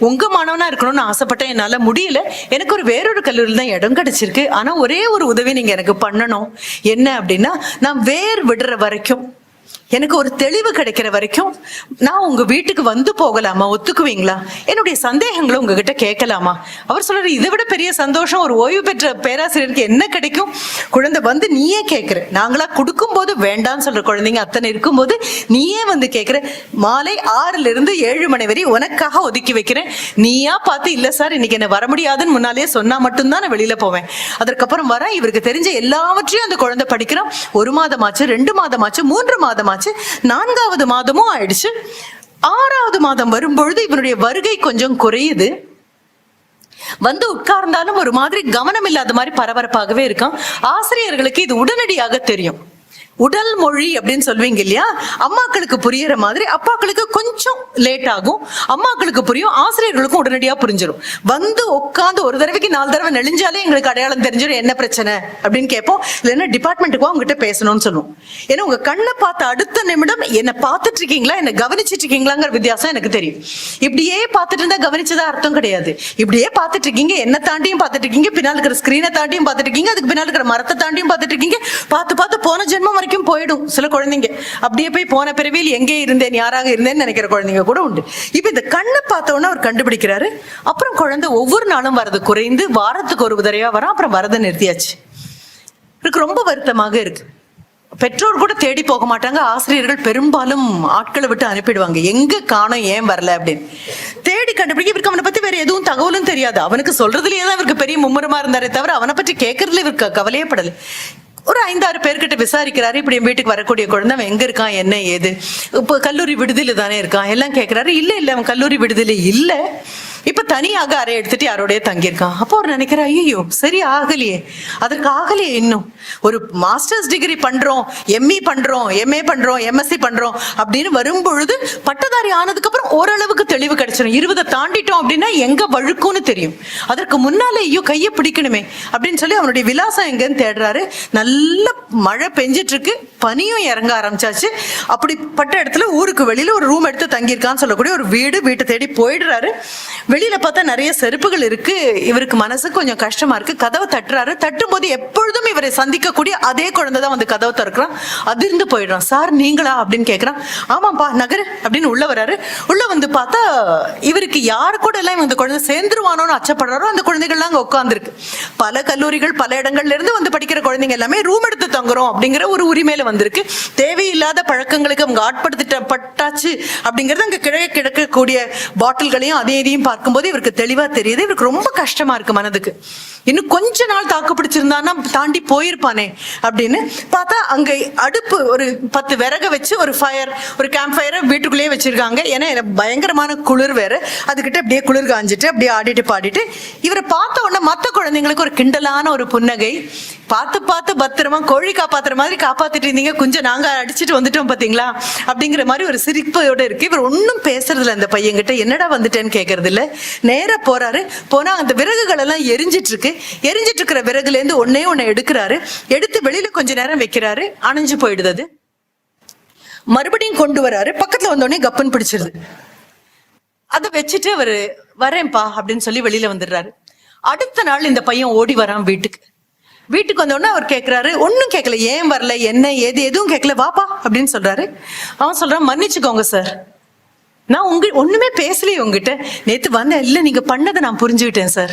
உங்க மாணவனா இருக்கணும்னு ஆசைப்பட்டேன் என்னால முடியல. எனக்கு ஒரு வேறொரு கல்லூரியில் தான் இடம் கிடைச்சிருக்கு. ஆனா ஒரே ஒரு உதவி நீங்க எனக்கு பண்ணணும். என்ன அப்படின்னா நான் வேர் விடுற வரைக்கும் எனக்கு ஒரு தெளிவு கிடைக்கிற வரைக்கும் நான் உங்க வீட்டுக்கு வந்து போகலாமா? ஒத்துக்குவீங்களா? என்னுடைய சந்தேகங்களை உங்ககிட்ட கேட்கலாமா? அவர் சொல்றாரு இதை விட பெரிய சந்தோஷம் ஒரு ஓய்வு பெற்ற பேராசிரியருக்கு என்ன கிடைக்கும்? குழந்தை வந்து நீயே கேட்கிற. நாங்களா கொடுக்கும் போது வேண்டாம்னு சொல்ற குழந்தைங்க அத்தனை இருக்கும்போது நீயே வந்து கேட்கிற. மாலை ஆறுல இருந்து ஏழு மணி வரை உனக்காக ஒதுக்கி வைக்கிறேன். நீயா பார்த்து இல்ல சார் இன்னைக்கு என்ன வர முடியாதுன்னு முன்னாலேயே சொன்னா மட்டும்தான் நான் வெளியில போவேன். அதற்கப்புறம் வரேன். இவருக்கு தெரிஞ்ச எல்லாவற்றையும் அந்த குழந்தை படிக்கிறான் ஒரு மாதமாச்சு ரெண்டு மாதமாச்சு மூன்று மாதமாச்சு நான்காவது மாதமும் ஆயிடுச்சு. ஆறாவது மாதம் வரும்பொழுது இவனுடைய வருகை கொஞ்சம் குறையுது. வந்து உட்கார்ந்தாலும் ஒரு மாதிரி கவனம் இல்லாத மாதிரி பரபரப்பாகவே இருக்கான். ஆசிரியர்களுக்கு இது உடனடியாக தெரியும். உடல் மொழி அப்படின்னு சொல்வீங்க இல்லையா? அம்மாக்களுக்கு புரியற மாதிரி அப்பாக்களுக்கு கொஞ்சம் லேட் ஆகும். அம்மாக்களுக்கு புரியும் ஆசிரியர்களுக்கும் உடனடியா புரிஞ்சிடும் வந்து உட்காந்து ஒரு தடவைக்கு நாலு தடவை நெளிஞ்சாலே எங்களுக்கு அடையாளம் தெரிஞ்சிடும் என்ன பிரச்சனை? அப்படின்னு கேட்போம். இல்லைன்னா டிபார்ட்மெண்ட்டுக்கு உங்ககிட்ட பேசணும்னு சொல்லுவோம். ஏன்னா உங்க கண்ணை பார்த்த அடுத்த நிமிடம் என்ன பார்த்துட்டு இருக்கீங்களா? என்ன கவனிச்சிட்டு இருக்கீங்களாங்கிற வித்தியாசம் எனக்கு தெரியும். இப்படியே பார்த்துட்டு இருந்தா கவனிச்சதா அர்த்தம் கிடையாது. இப்படியே பார்த்துட்டு இருக்கீங்க என்ன தாண்டியும் பார்த்துட்டு இருக்கீங்க பின்னால் இருக்கிற ஸ்கிரீனை தாண்டியும் பார்த்துட்டு இருக்கீங்க அதுக்கு பின்னால் இருக்கிற மரத்தை தாண்டியும் பார்த்துட்டு இருக்கீங்க. பார்த்து பார்த்து போன ஜென்மம் வரைக்கும் போயிடும் சில குழந்தைங்க. அப்படியே போய் போன பிறவியில் எங்கே இருந்தேன் யாராக இருந்தேன்னு நினைக்கிற குழந்தைங்க கூட உண்டு. இப்போ இந்த கண்ணை பார்த்த உடனே அவர் கண்டுபிடிக்கிறாரு. அப்புறம் குழந்தை ஒவ்வொரு நாளும் வரது குறைந்து வாரத்துக்கு ஒரு தடவையா வரும் அப்புறம் வரதை நிறுத்தியாச்சு. இவருக்கு ரொம்ப வருத்தமாக இருக்கு. பெற்றோர் கூட தேடி போக மாட்டாங்க. ஆசிரியர்கள் பெரும்பாலும் ஆட்களை விட்டு அனுப்பிடுவாங்க. எங்க காணோம் ஏன் வரல அப்படின்னு. தேடி கண்டுபிடிக்க இவருக்கு அவனை பத்தி வேற எதுவும் தகவலும் தெரியாது. அவனுக்கு சொல்றதுலயே தான் இவருக்கு பெரிய மும்முரமா இருந்தாரே தவிர அவனை பற்றி கேட்கறதுல இவருக்கு கவலையே படல. ஒரு ஐந்தாறு பேர்கிட்ட விசாரிக்கிறாரு. இப்படி என் வீட்டுக்கு வரக்கூடிய குழந்தை அவன் எங்க இருக்கான்? என்ன ஏது? இப்போ கல்லூரி விடுதியில தானே இருக்கான்? எல்லாம் கேட்கிறாரு இல்ல இல்ல அவன் கல்லூரி விடுதியில இல்லை. இப்ப தனியாக அறை எடுத்துட்டு யாரோடய தங்கியிருக்கான். அப்போ அவர் நினைக்கிற ஐயோ சரி ஆகலையே. அதற்கு ஆகலையே இன்னும். ஒரு மாஸ்டர்ஸ் டிகிரி பண்றோம் எம்இ பண்றோம் எம்ஏ பண்றோம் எம்எஸ்சி பண்றோம் அப்படின்னு வரும்பொழுது பட்டதாரி ஆனதுக்கு அப்புறம் ஓரளவுக்கு தெளிவு கிடைச்சிடும் இருபதை தாண்டிட்டோம் அப்படின்னா எங்க வழுக்கும்னு தெரியும். அதற்கு முன்னாலே ஐயோ கையை பிடிக்கணுமே அப்படின்னு சொல்லி அவனுடைய விலாசம் எங்கன்னு தேடுறாரு. நல்ல மழை பெஞ்சிட்டு இருக்கு பனியும் இறங்க ஆரம்பிச்சாச்சு. அப்படிப்பட்ட இடத்துல ஊருக்கு வெளியில ஒரு ரூம் எடுத்து தங்கியிருக்கான்னு சொல்லக்கூடிய ஒரு வீடு வீட்டை தேடி போயிடுறாரு. வெளியில பார்த்தா நிறைய செருப்புகள் இருக்கு. இவருக்கு மனசு கொஞ்சம் கஷ்டமா இருக்கு. கதவை தட்டுறாரு. தட்டும் போது எப்பொழுதும் இவரை சந்திக்கக்கூடிய அதே குழந்தை தான் வந்து கதவை திறக்கிறான். அதிர்ந்து போயிடுறான். சார் நீங்களா? அப்படின்னு கேட்கிறான் ஆமாப்பா நகரு அப்படின்னு உள்ள வராரு உள்ள வந்து பார்த்தா இவருக்கு யாரு கூட எல்லாம் இந்த குழந்தை சேர்ந்துருவானோன்னு அச்சப்படுறாரோ அந்த குழந்தைகள்லாம் அங்க உட்காந்துருக்கு பல கல்லூரிகள் பல இடங்கள்ல இருந்து வந்து படிக்கிற குழந்தைங்க எல்லாமே ரூம் எடுத்து தங்குறோம் அப்படிங்கிற ஒரு உரிமையில வந்திருக்கு. தேவையில்லாத பழக்கங்களுக்கு அவங்க ஆட்படுத்திட்டப்பட்டாச்சு அப்படிங்கறது அங்க கிழக்கு கிடக்கக்கூடிய பாட்டில்களையும் அதே இதையும் பார்க்கும்போது இவருக்கு தெளிவா தெரியுது. இவருக்கு ரொம்ப கஷ்டமா இருக்கு மனதுக்கு. இன்னும் கொஞ்ச நாள் தாக்கு பிடிச்சிருந்தான்னா தாண்டி போயிருப்பானே அப்படின்னு பார்த்தா அங்க அடுப்பு ஒரு பத்து விறக வச்சு ஒரு ஃபயர் ஒரு கேம்ப் ஃபயரை வீட்டுக்குள்ளேயே வச்சிருக்காங்க. ஏன்னா எனக்கு பயங்கரமான குளிர் வேற. அதுக்கிட்ட அப்படியே குளிர் காஞ்சிட்டு அப்படியே ஆடிட்டு பாடிட்டு இவரை பார்த்த உடனே மற்ற குழந்தைங்களுக்கு ஒரு கிண்டலான ஒரு புன்னகை. பார்த்து பார்த்து பத்திரமா கோழி காப்பாத்துற மாதிரி காப்பாத்திட்டு இருந்தீங்க. கொஞ்சம் நாங்க அடிச்சுட்டு வந்துட்டோம் பாத்தீங்களா? அப்படிங்கிற மாதிரி ஒரு சிரிப்போட இருக்கு. இவர் ஒன்றும் பேசுறது இல்லை அந்த பையன்கிட்ட. என்னடா வந்துட்டேன்னு கேக்குறது இல்லை நேர போறாரு. போனா அந்த விறகுகள் எல்லாம் எரிஞ்சிட்டு இருக்கு எரிஞ்சிட்டு இருக்கிற விறகுல இருந்து ஒன்னே ஒன்னு எடுக்கிறாரு. எடுத்து வெளியில கொஞ்ச நேரம் வைக்கிறாரு. அணைஞ்சு போயிடுது அது. மறுபடியும் கொண்டு வராரு. பக்கத்துல வந்தோடனே கப்பன் பிடிச்சிருது. அதை வச்சுட்டு அவரு வரேன்ப்பா அப்படின்னு சொல்லி வெளியில வந்துடுறாரு. அடுத்த நாள் இந்த பையன் ஓடி வரான் வீட்டுக்கு. வீட்டுக்கு வந்தோடனே அவர் கேட்கிறாரு ஒன்றும் கேட்கல ஏன் வரல? என்ன? ஏது? எதுவும் கேட்கல வாப்பா அப்படின்னு சொல்றாரு. அவன் சொல்றான் மன்னிச்சுக்கோங்க சார். நான் உங்க ஒண்ணுமே பேசலையே உங்ககிட்ட. நேத்து வந்தேன் இல்ல நீங்க பண்ணதை நான் புரிஞ்சுக்கிட்டேன் சார்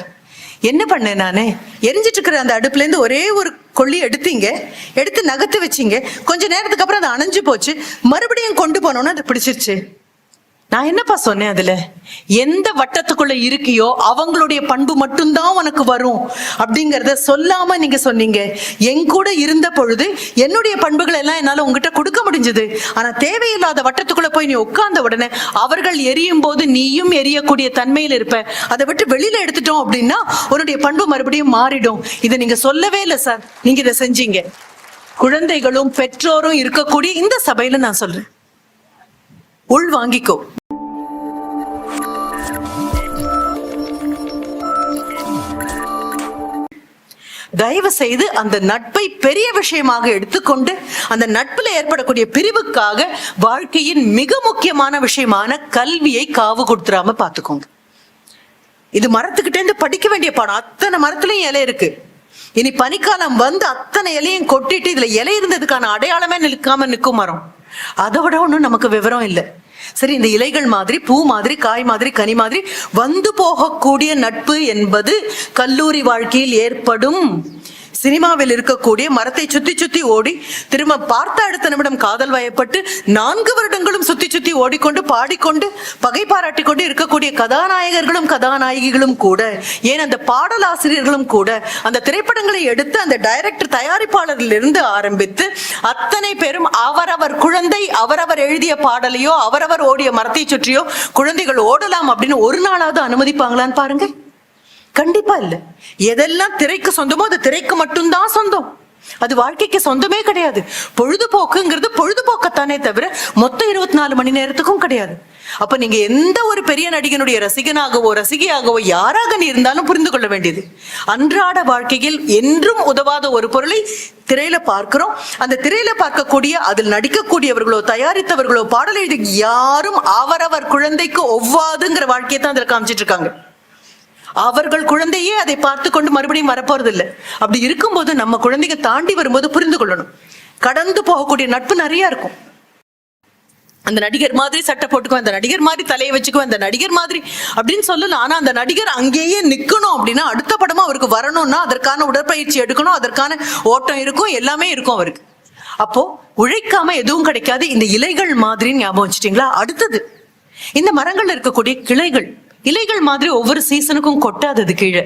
என்ன பண்ணேன் நானே? எரிஞ்சிட்டு இருக்கிற அந்த அடுப்புல இருந்து ஒரே ஒரு கொள்ளி எடுத்தீங்க. எடுத்து நகர்த்து வச்சீங்க. கொஞ்ச நேரத்துக்கு அப்புறம் அது அணைஞ்சு போச்சு. மறுபடியும் கொண்டு போனோன்னு அது பிடிச்சிருச்சு. நான் என்னப்பா சொன்னேன் அதுல? எந்த வட்டத்துக்குள்ள இருக்கியோ அவங்களுடைய பண்பு மட்டும்தான் உனக்கு வரும். அப்படிங்கறத சொல்லாம நீங்க சொன்னீங்க. என் கூட இருந்த பொழுது என்னுடைய பண்புகள் எல்லாம் என்னால உங்ககிட்ட கொடுக்க முடிஞ்சது. ஆனா தேவையில்லாத வட்டத்துக்குள்ள போய் நீ உட்கார்ந்த உடனே அவர்கள் எரியும் போது நீயும் எரியக்கூடிய தன்மையில் இருப்ப. அதை விட்டு வெளியில எடுத்துட்டோம் அப்படின்னா உன்னுடைய பண்பு மறுபடியும் மாறிடும். இதை நீங்க சொல்லவே இல்லை சார். நீங்க இதை செஞ்சீங்க. குழந்தைகளும் பெற்றோரும் இருக்கக்கூடிய இந்த சபையில நான் சொல்றேன். உள் வாங்கிக்கோ. தயவு செய்து அந்த நட்பை பெரிய விஷயமாக எடுத்துக்கொண்டு அந்த நட்புல ஏற்படக்கூடிய பிரிவுக்காக வாழ்க்கையின் மிக முக்கியமான விஷயமான கல்வியை காவு கொடுத்துறாம பாத்துக்கோங்க இது மரத்துக்கிட்டே இருந்து படிக்க வேண்டிய பாடம். அத்தனை மரத்துலயும் இலை இருக்கு. இனி பனிக்காலம் வந்து அத்தனை இலையும் கொட்டிட்டு இதுல இலை இருந்ததுக்கான அடையாளமே நிற்காம நிற்கும் மரம். அதை விட ஒண்ணும் நமக்கு விவரம் இல்லை. சரி இந்த இலைகள் மாதிரி பூ மாதிரி காய் மாதிரி கனி மாதிரி வந்து போகக்கூடிய நட்பு என்பது கல்லூரி வாழ்க்கையில் ஏற்படும் சினிமாவில் இருக்கக்கூடிய மரத்தை சுத்தி சுத்தி ஓடி திரும்ப பார்த்த அடுத்த நிமிடம் காதல் வயப்பட்டு நான்கு வருடங்களும் சுத்தி சுத்தி ஓடிக்கொண்டு பாடிக்கொண்டு பகை பாராட்டி கொண்டு இருக்கக்கூடிய கதாநாயகர்களும் கதாநாயகிகளும் கூட ஏன் அந்த பாடலாசிரியர்களும் கூட அந்த திரைப்படங்களை எடுத்து அந்த டைரக்டர் தயாரிப்பாளரிலிருந்து ஆரம்பித்து அத்தனை பேரும் அவரவர் குழந்தை அவரவர் எழுதிய பாடலையோ அவரவர் ஓடிய மரத்தை சுற்றியோ குழந்தைகள் ஓடலாம் அப்படின்னு ஒரு நாளாவது அனுமதிப்பாங்களான்னு பாருங்க கண்டிப்பா இல்ல. எதெல்லாம் திரைக்கு சொந்தமோ அது திரைக்கு மட்டும்தான் சொந்தம். அது வாழ்க்கைக்கு சொந்தமே கிடையாது. பொழுதுபோக்குங்கிறது பொழுதுபோக்கத்தானே தவிர மொத்தம் இருபத்தி நாலு மணி நேரத்துக்கும் கிடையாது. அப்ப நீங்க எந்த ஒரு பெரிய நடிகனுடைய ரசிகனாகவோ ரசிகையாகவோ யாராக நீ இருந்தாலும் புரிந்து கொள்ள வேண்டியது. அன்றாட வாழ்க்கையில் என்றும் உதவாத ஒரு பொருளை திரையில பார்க்கிறோம். அந்த திரையில பார்க்கக்கூடிய அதில் நடிக்கக்கூடியவர்களோ தயாரித்தவர்களோ பாடல் எழுதி யாரும் அவரவர் குழந்தைக்கு ஒவ்வாதுங்கிற வாழ்க்கையை தான் அதில் காமிச்சிட்டு இருக்காங்க. அவர்கள் குழந்தையே அதை பார்த்து கொண்டு மறுபடியும் வரப்போறது இல்லை அப்படி இருக்கும்போது நம்ம குழந்தைங்க தாண்டி வரும்போது புரிந்து கொள்ளணும். கடந்து போகக்கூடிய நட்பு நிறைய இருக்கும். அந்த நடிகர் மாதிரி சட்டை போட்டுக்குவேன் அந்த நடிகர் மாதிரி தலையை வச்சுக்குவேன் அந்த நடிகர் மாதிரி அப்படின்னு சொல்லலாம் ஆனா அந்த நடிகர் அங்கேயே நிக்கணும் அப்படின்னா அடுத்த படமா அவருக்கு வரணும்னா அதற்கான உடற்பயிற்சி எடுக்கணும் அதற்கான ஓட்டம் இருக்கும் எல்லாமே இருக்கும் அவருக்கு. அப்போ உழைக்காம எதுவும் கிடைக்காது. இந்த இலைகள் மாதிரி ஞாபகம் வச்சுட்டீங்களா? அடுத்தது இந்த மரங்கள்ல இருக்கக்கூடிய கிளைகள் இலைகள் மாதிரி ஒவ்வொரு சீசனுக்கும் கொட்டாதது கீழே.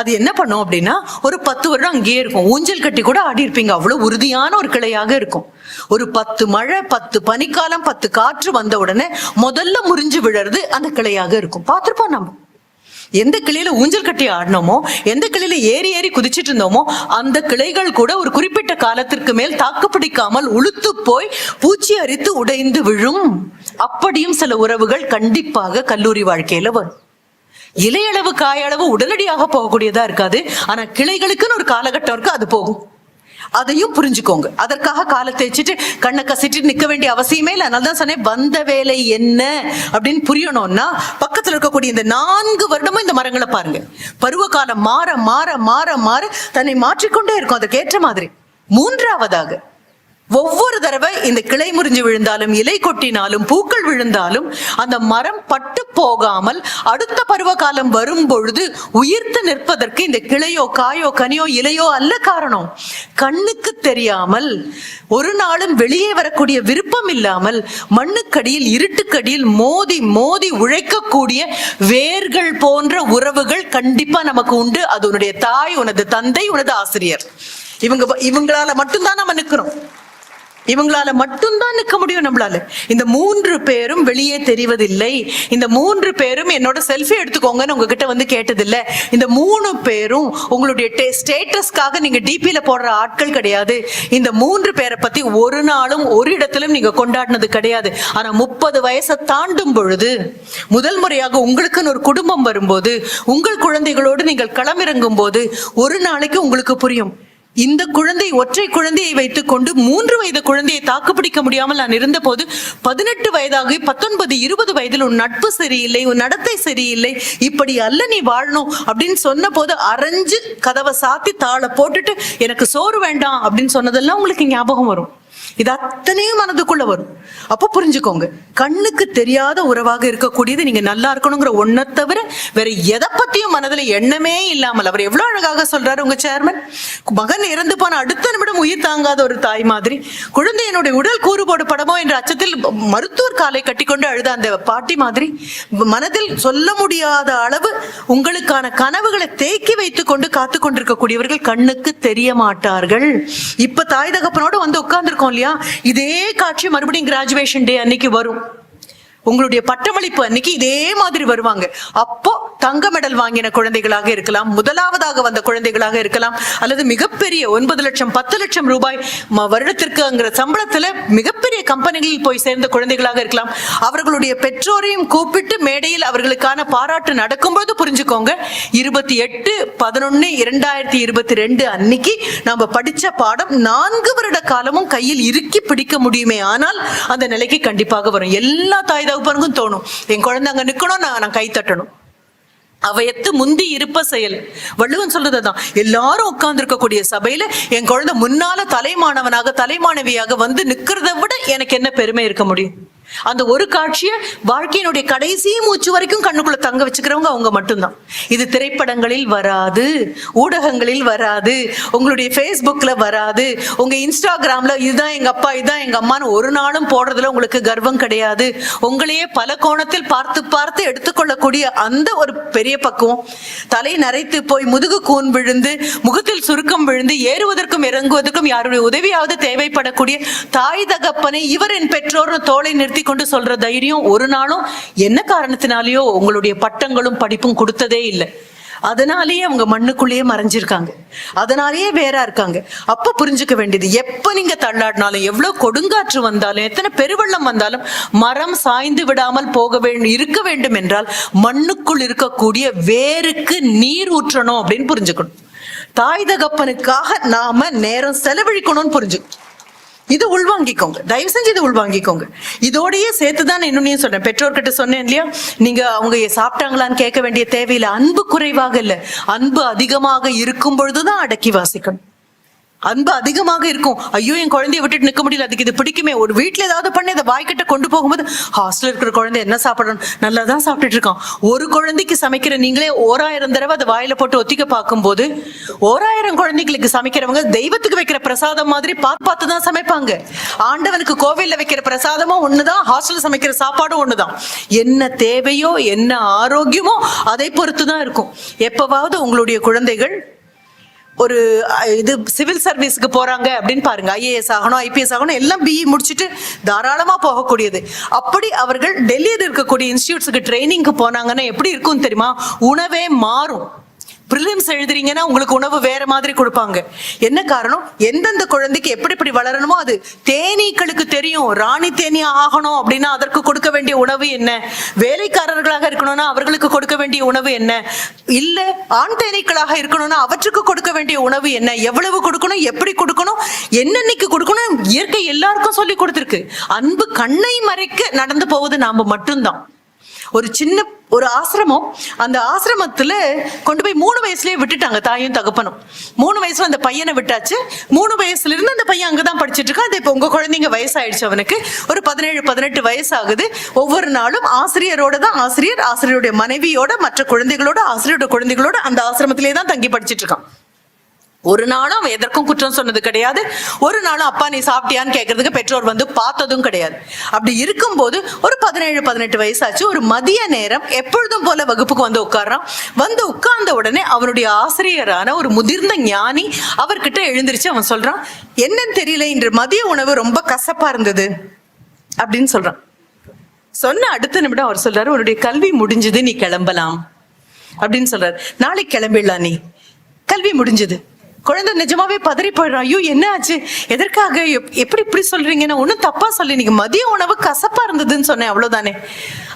அது என்ன பண்ணும் அப்படின்னா ஒரு பத்து வருடம் அங்கேயே இருக்கும். ஊஞ்சல் கட்டி கூட ஆடி இருப்பீங்க. அவ்வளவு உறுதியான ஒரு கிளையாக இருக்கும். ஒரு பத்து மழை பத்து பனிக்காலம் பத்து காற்று வந்த உடனே முதல்ல முறிஞ்சு விழறது அந்த கிளையாக இருக்கும். பார்த்துருப்போம் நம்ம. எந்த கிளையில ஊஞ்சல் கட்டி ஆடினோமோ எந்த கிளையில ஏறி ஏறி குதிச்சிட்டு இருந்தோமோ அந்த கிளைகள் கூட ஒரு குறிப்பிட்ட காலத்திற்கு மேல் தாக்கு பிடிக்காமல் உளுத்து போய் பூச்சி அரித்து உடைந்து விழும். அப்படியும் சில உறவுகள் கண்டிப்பாக கல்லூரி வாழ்க்கையில வரும். இலையளவு காயளவு உடனடியாக போகக்கூடியதா இருக்காது. ஆனா கிளைகளுக்குன்னு ஒரு காலகட்டம் இருக்கு அது போகும். அதையும் புரிஞ்சுக்கோங்க. அதற்காக காலத்தை வச்சுட்டு கண்ணை கசிட்டு நிக்க வேண்டிய அவசியமே இல்லை. அதனால தான் சொன்னேன் வந்த வேலை என்ன? அப்படின்னு புரியணும்னா பக்கத்துல இருக்கக்கூடிய இந்த நான்கு வருடமும் இந்த மரங்களை பாருங்க. பருவகாலம் மாற மாற மாற மாற தன்னை மாற்றிக்கொண்டே இருக்கும். அதற்கு ஏற்ற மாதிரி. மூன்றாவதாக ஒவ்வொரு தடவை இந்த கிளை முறிஞ்சு விழுந்தாலும் இலை கொட்டினாலும் பூக்கள் விழுந்தாலும் அந்த மரம் பட்டு போகாமல் அடுத்த பருவ காலம் வரும் பொழுது உயிர்த்து நிற்பதற்கு இந்த கிளையோ காயோ கனியோ இலையோ அல்ல காரணம். கண்ணுக்கு தெரியாமல் ஒரு நாளும் வெளியே வரக்கூடிய விருப்பம் இல்லாமல் மண்ணுக்கடியில் இருட்டுக்கடியில் மோதி மோதி உழைக்கக்கூடிய வேர்கள் போன்ற உறவுகள் கண்டிப்பா நமக்கு உண்டு. அது உன்னுடைய தாய் உனது தந்தை உனது ஆசிரியர். இவங்க இவங்களால மட்டும்தான் நம்ம நிற்கிறோம். இவங்களால மட்டும்தான் நிற்க முடியும் நம்மளால. இந்த மூன்று பேரும் வெளியே தெரிவதில்லை. இந்த மூன்று பேரும் என்னோட செல்ஃபி எடுத்துக்கோங்கன்னு உங்ககிட்ட வந்து கேட்டதில்லை. இந்த மூணு பேரும் உங்களுடைய ஸ்டேட்டஸ்க்காக நீங்க டிபியில போடுற ஆட்கள் கிடையாது. இந்த மூன்று பேரை பத்தி ஒரு நாளும் ஒரு இடத்திலும் நீங்க கொண்டாடினது கிடையாது. ஆனா முப்பது வயசை தாண்டும் பொழுது முதல் முறையாக உங்களுக்குன்னு ஒரு குடும்பம் வரும்போது உங்கள் குழந்தைகளோடு நீங்கள் களமிறங்கும் போது ஒரு நாளைக்கு உங்களுக்கு புரியும். இந்த குழந்தை ஒற்றை குழந்தையை வைத்துக் கொண்டு மூன்று வயது குழந்தையை தாக்குப்பிடிக்க முடியாமல் நான் இருந்தபோது பதினெட்டு வயதாகி பத்தொன்பது இருபது வயதில் உன் நட்பு சரியில்லை உன் நடத்தை சரியில்லை இப்படி அல்ல நீ வாழணும் அப்படின்னு சொன்ன போது அரைஞ்சு கதவை சாத்தி தாளை போட்டுட்டு எனக்கு சோறு வேண்டாம் அப்படின்னு சொன்னதெல்லாம் உங்களுக்கு ஞாபகம் வரும். இது அத்தனையும் மனதுக்குள்ள வரும். அப்போ புரிஞ்சுக்கோங்க. கண்ணுக்கு தெரியாத உறவாக இருக்கக்கூடியது நீங்க நல்லா இருக்கணுங்கிற ஒன்றை தவிர வேற எதை பத்தியும் மனதுல எண்ணமே இல்லாமல் அவர் எவ்வளவு அழகாக சொல்றாரு உங்க சேர்மன் மகன் இறந்து போன அடுத்த நிமிடம் உயிர் தாங்காத ஒரு தாய் மாதிரி குழந்தை என்னுடைய உடல் கூறுபாடு படமோ என்ற அச்சத்தில் மருத்துவர் காலை கட்டிக்கொண்டு அழுத அந்த பாட்டி மாதிரி மனதில் சொல்ல முடியாத அளவு உங்களுக்கான கனவுகளை தேக்கி வைத்துக் கொண்டு காத்து கொண்டிருக்கக்கூடியவர்கள் கண்ணுக்கு தெரிய மாட்டார்கள். இப்ப தாய் தகப்பனோட வந்து உட்கார்ந்துருக்கோம் இல்லையா? இல்லையா? இதே காட்சி மறுபடியும் கிராஜுவேஷன் டே அன்னைக்கு வரும். உங்களுடைய பட்டமளிப்பு அன்னைக்கு இதே மாதிரி வருவாங்க. அப்போ தங்க மெடல் வாங்கின குழந்தைகளாக இருக்கலாம் முதலாவதாக வந்த குழந்தைகளாக இருக்கலாம் அல்லது மிகப்பெரிய ஒன்பது லட்சம் பத்து லட்சம் ரூபாய் ம- வருடத்திற்குங்கிற சம்பளத்துல மிகப்பெரிய கம்பெனிகளில் போய் சேர்ந்த குழந்தைகளாக இருக்கலாம். அவர்களுடைய பெற்றோரையும் கூப்பிட்டு மேடையில் அவர்களுக்கான பாராட்டு நடக்கும்போது புரிஞ்சுக்கோங்க. இருபத்தி எட்டு பதினொன்னு இரண்டாயிரத்தி இருபத்தி ரெண்டு அன்னைக்கு நாம படிச்ச பாடம் நான்கு வருட காலமும் கையில் இறுக்கி பிடிக்க முடியுமே. ஆனால் அந்த நிலைக்கு கண்டிப்பாக வரும். எல்லா தாய் தகப்பனுக்கும் தோணும். என் குழந்தை அங்க நிக்கணும் நான் நான் கை தட்டணும். அவையத்து முந்தி இருப்ப செயல். வள்ளுவன் சொல்றதுதான். எல்லாரும் உட்கார்ந்து இருக்கக்கூடிய சபையில என் குழந்தை முன்னால தலைமானவனாக தலைமாணவியாக வந்து நிக்கிறத விட எனக்கு என்ன பெருமை இருக்க முடியும்? அந்த ஒரு காட்சியை வாழ்க்கையினுடைய கடைசி மூச்சு வரைக்கும் கண்ணுக்குள்ள தங்க வச்சுக்கிறவங்க அவங்க மட்டும்தான். இது திரைப்படங்களில் வராது ஊடகங்களில் வராது உங்களுடைய ஃபேஸ்புக்ல வராது உங்க இன்ஸ்டாகிராம்ல இதுதான் எங்க அப்பா இதுதான் எங்க அம்மான்னு ஒரு நாளும் போடுறதுல உங்களுக்கு கர்வம் கிடையாது. உங்களையே பல கோணத்தில் பார்த்து பார்த்து எடுத்துக்கொள்ளக்கூடிய அந்த ஒரு பெரிய பக்குவம். தலை நரைத்து போய் முதுகு கூன் விழுந்து முகத்தில் சுருக்கம் விழுந்து ஏறுவதற்கும் இறங்குவதற்கும் யாருடைய உதவியாவது தேவைப்படக்கூடிய தாய் தகப்பனை இவர் என் பெற்றோர்னு தோலை நிறுத்தி கொண்டு சொல்ற தைரியம் ஒரு நாளும் என்ன காரணத்தினாலேயோ உங்களுடைய பட்டங்களும் படிப்பும் கொடுத்ததே இல்லை. அதனாலேயே அவங்க மண்ணுக்குள்ளேயே மறைஞ்சிருக்காங்க. அதனாலேயே வேற இருக்காங்க. அப்ப புரிஞ்சுக்க வேண்டியது எப்ப நீங்க தள்ளாடினாலும் எவ்வளவு கொடுங்காற்று வந்தாலும் எத்தனை பெருவெள்ளம் வந்தாலும் மரம் சாய்ந்து விடாமல் போக வேண்டும் இருக்க வேண்டும் என்றால் மண்ணுக்குள் இருக்கக்கூடிய வேருக்கு நீர் ஊற்றணும் அப்படின்னு புரிஞ்சுக்கணும். தாய் தகப்பனுக்காக நாம நேரம் செலவழிக்கணும்னு புரிஞ்சுக்கணும் இது உள்வாங்கிக்கோங்க. தயவு செஞ்சு இது உள்வாங்கிக்கோங்க. இதோடயே சேர்த்து தான் இன்னொன்னு சொன்னேன். பெற்றோர்கிட்ட சொன்னேன் இல்லையா? நீங்க அவங்க சாப்பிட்டாங்களான்னு கேட்க வேண்டிய தேவையில்லை. அன்பு குறைவாக இல்லை. அன்பு அதிகமாக இருக்கும் பொழுதுதான் அடக்கி வாசிக்கணும். அன்பு அதிகமாக இருக்கும். ஐயோ என் குழந்தைய விட்டுட்டு நிக்க முடியல. அதுக்கு இது பிடிக்குமே. ஒரு வீட்டில் ஏதாவது பண்ணி அதை வாய்க்கிட்ட கொண்டு போகும்போது ஹாஸ்டல் இருக்கிற குழந்தை என்ன சாப்பிடணும்? நல்லா தான் சாப்பிட்டுட்டு இருக்கான். ஒரு குழந்தைக்கு சமைக்கிற நீங்களே ஓராயிரம் தடவை அதை வாயில போட்டு ஒத்திக்க பார்க்கும்போது ஓராயிரம் குழந்தைகளுக்கு சமைக்கிறவங்க தெய்வத்துக்கு வைக்கிற பிரசாதம் மாதிரி பார்த்து பார்த்து தான் சமைப்பாங்க. ஆண்டவனுக்கு கோவில்ல வைக்கிற பிரசாதமும் ஒண்ணுதான் ஹாஸ்டல் சமைக்கிற சாப்பாடும் ஒண்ணுதான். என்ன தேவையோ என்ன ஆரோக்கியமோ அதை பொறுத்து தான் இருக்கும். எப்பவாவது உங்களுடைய குழந்தைகள் ஒரு இது சிவில் சர்வீஸ்க்கு போறாங்க அப்படின்னு பாருங்க. ஐஏஎஸ் ஆகணும் ஐபிஎஸ் ஆகணும் எல்லாம் பிஇ முடிச்சுட்டு தாராளமா போகக்கூடியது. அப்படி அவர்கள் டெல்லியில் இருக்கக்கூடிய இன்ஸ்டியூட்ஸுக்கு ட்ரைனிங்க்கு போனாங்கன்னா எப்படி இருக்கும் தெரியுமா? உணவே மாறும். ப்ரிலிம்ஸ் எழுதுறீங்கன்னா உங்களுக்கு உணவு வேற மாதிரி கொடுப்பாங்க. என்ன காரணம்? எந்தெந்த குழந்தைக்கு எப்படி எப்படி வளரணுமோ அது தேனீக்களுக்கு தெரியும். ராணி தேனி ஆகணும் அப்படின்னா அதற்கு கொடுக்க வேண்டிய உணவு என்ன? வேலைக்காரர்களாக இருக்கணும்னா அவர்களுக்கு கொடுக்க வேண்டிய உணவு என்ன? இல்ல ஆண் தேனீக்களாக இருக்கணும்னா அவற்றுக்கு கொடுக்க வேண்டிய உணவு என்ன? எவ்வளவு கொடுக்கணும்? எப்படி கொடுக்கணும்? என்னன்னைக்கு கொடுக்கணும்? இயற்கை எல்லாருக்கும் சொல்லி கொடுத்துருக்கு. அன்பு கண்ணை மறைக்க நடந்து போவது நாம மட்டும்தான். ஒரு சின்ன ஒரு ஆசிரமம் அந்த ஆசிரமத்துல கொண்டு போய் மூணு வயசுலயே விட்டுட்டாங்க தாயும் தகப்பனும். மூணு வயசுல அந்த பையனை விட்டாச்சு. மூணு வயசுல இருந்து அந்த பையன் அங்கதான் படிச்சிட்டு இருக்கான். அது இப்போ உங்க குழந்தைங்க வயசாயிடுச்சு அவனுக்கு. ஒரு பதினேழு பதினெட்டு வயசு ஆகுது ஒவ்வொரு நாளும் ஆசிரியரோட தான் ஆசிரியர் ஆசிரியருடைய மனைவியோட மற்ற குழந்தைகளோட ஆசிரியரோட குழந்தைகளோட அந்த ஆசிரமத்திலே தான் தங்கி படிச்சிட்டு இருக்கான். ஒரு நாளும் அவன் எதற்கும் குற்றம் சொன்னது கிடையாது. ஒரு நாளும் அப்பா நீ சாப்பிட்டியான்னு கேட்கறதுக்கு பெற்றோர் வந்து பார்த்ததும் கிடையாது. அப்படி இருக்கும்போது ஒரு பதினேழு பதினெட்டு வயசாச்சு. ஒரு மதிய நேரம் எப்பொழுதும் போல வகுப்புக்கு வந்து உட்கார்றான். வந்து உட்கார்ந்த உடனே அவனுடைய ஆசிரியரான ஒரு முதிர்ந்த ஞானி அவர்கிட்ட எழுந்திருச்சு அவன் சொல்றான் என்னன்னு தெரியல இன்று மதிய உணவு ரொம்ப கசப்பா இருந்தது. அப்படின்னு சொல்றான். சொன்ன அடுத்த நிமிடம் அவர் சொல்றாரு உன்னுடைய கல்வி முடிஞ்சது நீ கிளம்பலாம். அப்படின்னு சொல்றாரு. நாளைக்கு கிளம்பிடலாம் நீ. கல்வி முடிஞ்சது. குழந்தை நிஜமாவே பதறி போயிடுறான் ஐயோ என்ன ஆச்சு? எதற்காக? எப்- எப்படி இப்படி சொல்றீங்க? நான் ஒன்றும் தப்பா சொல்லி நீங்க மதிய உணவு கசப்பா இருந்ததுன்னு சொன்னேன். அவ்வளவுதானே?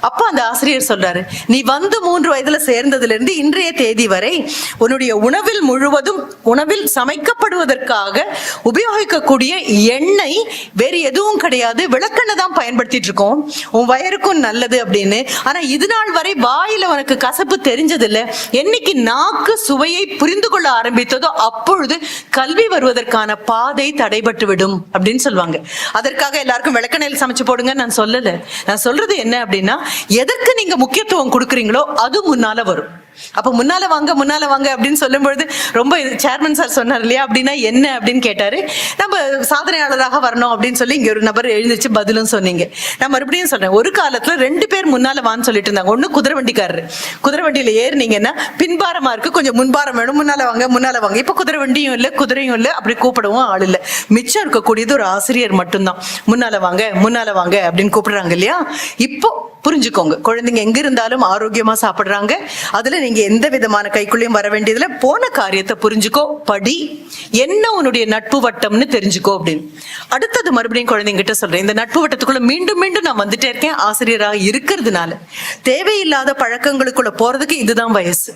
அப்ப அந்த ஆசிரியர் சொல்றாரு நீ வந்து மூன்று வயதுல சேர்ந்ததுல இருந்து இன்றைய தேதி வரை உன்னுடைய உணவில் முழுவதும் உணவில் சமைக்கப்படுவதற்காக உபயோகிக்கக்கூடிய எண்ணெய் வேறு எதுவும் கிடையாது. விளக்கெண்ணெய் தான் பயன்படுத்திட்டு இருக்கோம். உன் வயருக்கும் நல்லது அப்படின்னு. ஆனா இது நாள் வரை வாயில உனக்கு கசப்பு தெரிஞ்சதில்ல. என்னைக்கு நாக்கு சுவையை புரிந்து கொள்ள ஆரம்பித்ததோ அப்பொழுது கல்வி வருவதற்கான பாதை தடைபட்டு விடும் அப்படின்னு சொல்லுவாங்க. அதற்காக எல்லாருக்கும் விளக்கெண்ணெயில் சமைச்சு போடுங்க நான் சொல்லல. நான் சொல்றது என்ன அப்படின்னா எதற்கு நீங்க முக்கியத்துவம் கொடுக்குறீங்களோ அது முன்னால வரும். அப்ப முன்னால வாங்க முன்னால வாங்க அப்படின்னு சொல்லும் பொழுது ரொம்ப சேர்மன் சார் சொன்னார் இல்லையா அப்படின்னா என்ன அப்படின்னு கேட்டாரு. நம்ம சாதனையாளராக வரணும் அப்படின்னு சொல்லி இங்க ஒரு நபர் எழுந்திருச்சு பதிலும் சொன்னீங்க. நான் மறுபடியும் சொல்றேன் ஒரு காலத்துல ரெண்டு பேர் முன்னால வான்னு சொல்லிட்டு இருந்தாங்க. ஒண்ணு குதிரை வண்டிக்காரரு குதிரை வண்டியில ஏறினீங்கன்னா பின்பாரமா இருக்கு கொஞ்சம் முன்பாரம் வேணும். முன்னால வாங்க முன்னால வாங்க. இப்ப குதிரை வண்டியும் இல்ல குதிரையும் இல்ல அப்படி கூப்பிடவும் ஆள் இல்ல. மிச்சம் இருக்கக்கூடியது ஒரு ஆசிரியர் மட்டும்தான். முன்னால வாங்க முன்னால வாங்க அப்படின்னு கூப்பிடுறாங்க இல்லையா? இப்போ புரிஞ்சுக்கோங்க. குழந்தைங்க எங்க இருந்தாலும் ஆரோக்கியமா சாப்பிடுறாங்க. அதுல நீங்க எந்த விதமான கைக்குள்ளேயும் வர வேண்டியதுல போன காரியத்தை புரிஞ்சுக்கோ. படி. என்ன உன்னுடைய நட்பு வட்டம்னு தெரிஞ்சுக்கோ அப்படின்னு. அடுத்தது மறுபடியும் குழந்தைங்கிட்ட சொல்றேன். இந்த நட்பு வட்டத்துக்குள்ள மீண்டும் மீண்டும் நான் வந்துட்டே இருக்கேன். ஆசிரியராக இருக்கிறதுனால. தேவையில்லாத பழக்கங்களுக்குள்ள போறதுக்கு இதுதான் வயசு.